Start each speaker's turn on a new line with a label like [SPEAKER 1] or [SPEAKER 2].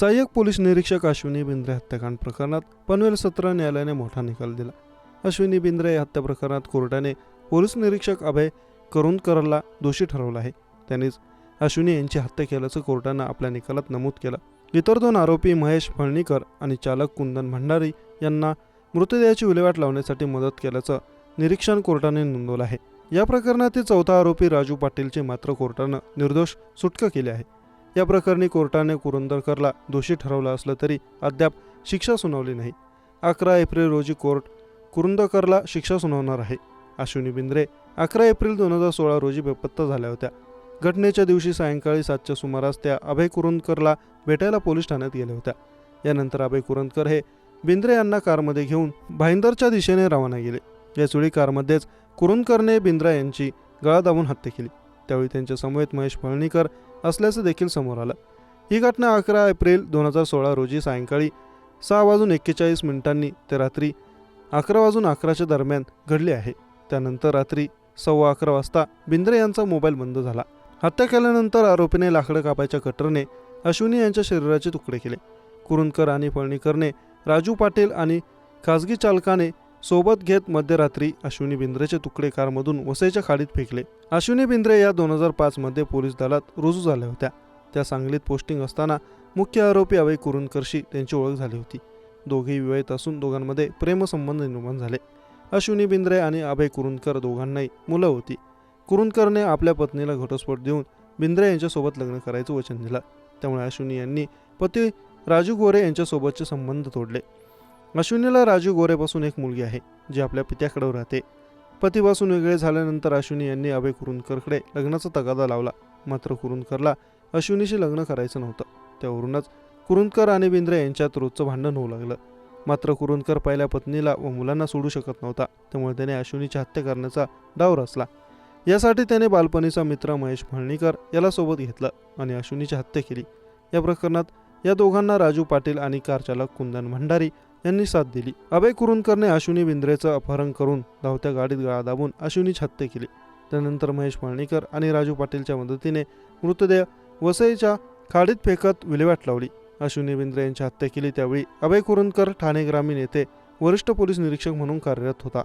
[SPEAKER 1] सहाय्यक पोलीस निरीक्षक अश्विनी बिंद्रे हत्याकांड प्रकरणात पनवेल सत्र न्यायालयाने मोठा निकाल दिला. अश्विनी बिंद्रे या हत्या प्रकरणात कोर्टाने पोलीस निरीक्षक अभय करुणकरला दोषी ठरवलं आहे. त्यांनीच अश्विनी यांची हत्या केल्याचं कोर्टानं आपल्या निकालात नमूद केलं. इतर दोन आरोपी महेश फळणीकर आणि चालक कुंदन भंडारी यांना मृतदेहाची विल्हेवाट लावण्यासाठी मदत केल्याचं निरीक्षण कोर्टाने नोंदवलं आहे. या प्रकरणातील चौथा आरोपी राजू पाटीलचे मात्र कोर्टानं निर्दोष सुटका केली आहे. या प्रकरणी कोर्टाने कुरुंदरकरला दोषी ठरवलं असलं तरी अद्याप शिक्षा सुनावली नाही. अकरा एप्रिल रोजी कोर्ट कुरुंदकरला शिक्षा सुनावणार आहे. अश्विनी बिंद्रे अकरा एप्रिल दोन हजार सोळा रोजी बेपत्ता झाल्या होत्या. घटनेच्या दिवशी सायंकाळी सातच्या सुमारास त्या अभय कुरुंदकरला भेटायला पोलीस ठाण्यात गेल्या होत्या. यानंतर अभय कुरुंदकर हे बिंद्रे यांना कारमध्ये घेऊन भाईंदरच्या दिशेने रवाना गेले. याचवेळी कारमध्येच कुरुंदकरने बिंद्रा यांची गळा दाबून हत्या केली. त्यावेळी त्यांच्या समवेत महेश फळणीकर असल्याचं देखील समोर आलं. ही घटना अकरा एप्रिल दोन हजार सोळा रोजी सायंकाळी सहा वाजून एक्केचाळीस मिनिटांनी ते रात्री अकरा वाजून अकराच्या दरम्यान घडली आहे. त्यानंतर रात्री सव्वा अकरा वाजता बिंद्रे यांचा मोबाईल बंद झाला. हत्या केल्यानंतर आरोपीने लाकडं कापायच्या कटरने अश्विनी यांच्या शरीराचे तुकडे केले. कुरुंदकर आणि फळणीकरने राजू पाटील आणि खासगी चालकाने सोबत घेत मध्यरात्री अश्विनी बिंद्रेचे तुकडे कारमधून वसईच्या खाडीत फेकले. अश्विनी बिंद्रे या दोन हजार पाचमध्ये पोलीस दलात रुजू झाल्या होत्या. त्या सांगलीत पोस्टिंग असताना मुख्य आरोपी अभय कुरुनकरशी त्यांची ओळख झाली होती. दोघेही विवाहित असून दोघांमध्ये प्रेमसंबंध निर्माण झाले. अश्विनी बिंद्रे आणि अभय कुरुंदकर दोघांनाही मुलं होती. कुरुंदकरने आपल्या पत्नीला घटस्फोट देऊन बिंद्रे यांच्यासोबत लग्न करायचं वचन दिलं. त्यामुळे अश्विनी यांनी पती राजू गोरे यांच्यासोबतचे संबंध तोडले. अश्विनीला राजू गोरेपासून एक मुलगी आहे जी आपल्या पित्याकडे राहते. पतीपासून वेगळे झाल्यानंतर अश्विनी यांनी अभय कुरुंदकरकडे लग्नाचा तगादा लावला. मात्र कुरुंदकरला अश्विनीशी लग्न करायचं नव्हतं. त्यावरूनच कुरुंदकर आणि बिंद्रे यांच्यात रोजचं भांडण होऊ लागलं. मात्र कुरुंदकर पहिल्या पत्नीला व मुलांना सोडू शकत नव्हता. त्यामुळे त्याने अश्विनीची हत्या करण्याचा डाव रचला. यासाठी त्याने बालपणीचा मित्र महेश फळणीकर याला सोबत घेतलं आणि अश्विनीची हत्या केली. या प्रकरणात या दोघांना राजू पाटील आणि कारचालक कुंदन भंडारी यांनी साथ दिली. अभय कुरुंदकरने अश्विनी बिंद्रेचं अपहरण करून धावत्या गाडीत गळा दाबून अश्विनीची हत्या केली. त्यानंतर महेश फळणीकर आणि राजू पाटीलच्या मदतीने मृतदेह वसईच्या खाडीत फेकत विल्हेवाट लावली. अश्विनी बिंद्रे यांची हत्या केली त्यावेळी अभय कुरुंदकर ठाणे ग्रामीण येथे वरिष्ठ पोलीस निरीक्षक म्हणून कार्यरत होता.